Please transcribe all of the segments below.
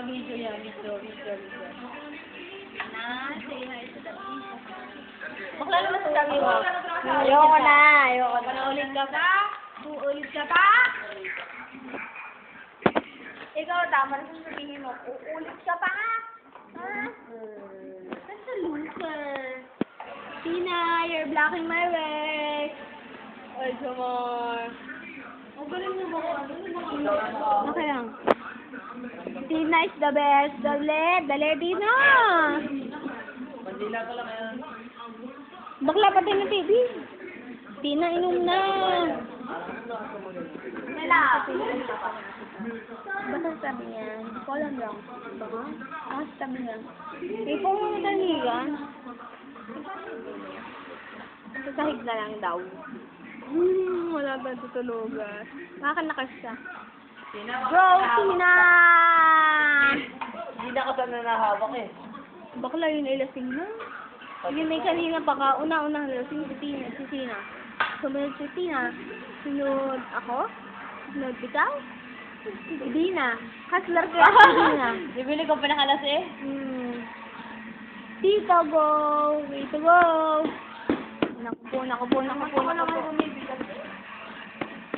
Video yan, video, video, video. Na, say hi to the people. Bakla naman sa dami mo. Ayoko na, ayoko na. Panaulit ka pa? Uulit ka pa? Ikaw, tama na sasabihin mo, uulit ka pa? Ha? That's a loser. Tina, you're blocking my way. Ay, Jamar. Ang galing mo ba? Okay lang. Tina is the best. Dali, dali, Tina. Bandila ko lang yan. Bakla pati ng TV. Tina, inom na. Wala. Basta sabi niya, hindi ko alam lang. Baka? Ah, sabi niya. Eh, kung mataligan, sa sahig na lang daw. Hmm, wala ba tutulugan? Nakakanakas siya. Bro, Tina! Hindi na ka sana nahawak eh. Bakla yun ay lasing na. Yun may kanina pa ka, una-una lasing si Tina, si Tina. Sumunod si Tina. Sunod ako. Sunod ikaw. Si Dina. Hustler ko si Dina. Bibili ko pinakalas eh. Hmm. Tito, go! Way to go! Naku po, naku po, naku po, naku po.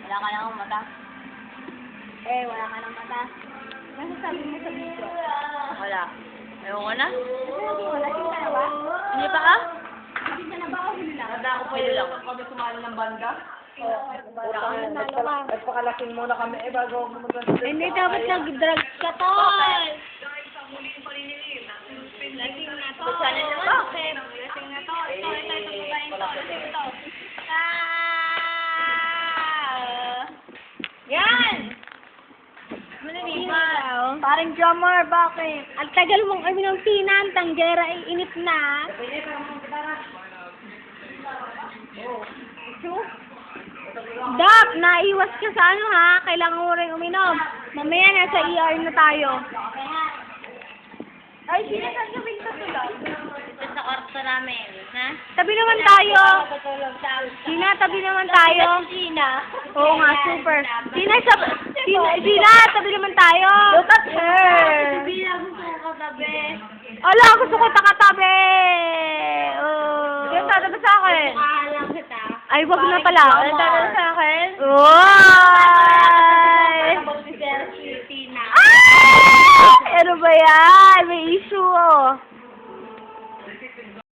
Wala ka lang mata. Eh, wala ka ng mata. Ano sabi mo sa video? Wala. Ewan ko na. Ano wala sing ka na ba? Hindi pa ka? Hindi ka na ba o hindi lang? Tanda ko pa yun lang. Kami sumali ng banda. Nagpakalaking muna kami eh bago pumunta sa Hindi dapat nag-drugs ka, tol. Lasing na to. Channel na to. Bakit? Lasing na to. Ito, ito, ito, babaeng to. Lasing to. Ah! Yan! Parang drummer, bakit? Ang tagal mong ay ng tina, ang tanggera ay init na. Dap, naiwas ka sa ano ha? Kailangan mo rin uminom. Mamaya nasa ER na tayo. Ay, sino sa gawin ka tulog? Ito sa kwarto namin. Ha? Tabi naman tayo. Sina, tabi naman tayo. Sina. Oo nga, super. Sina, sa, Sina, Sina, tabi naman tayo. Look at her. Bilang gusto ko katabi. Ala, gusto ko takatabi. Oh. Yung tatabi sa akin. Ay, wag na pala. Ang tatabi sa akin. Tina. Ah! Ano ba yan? May issue oh.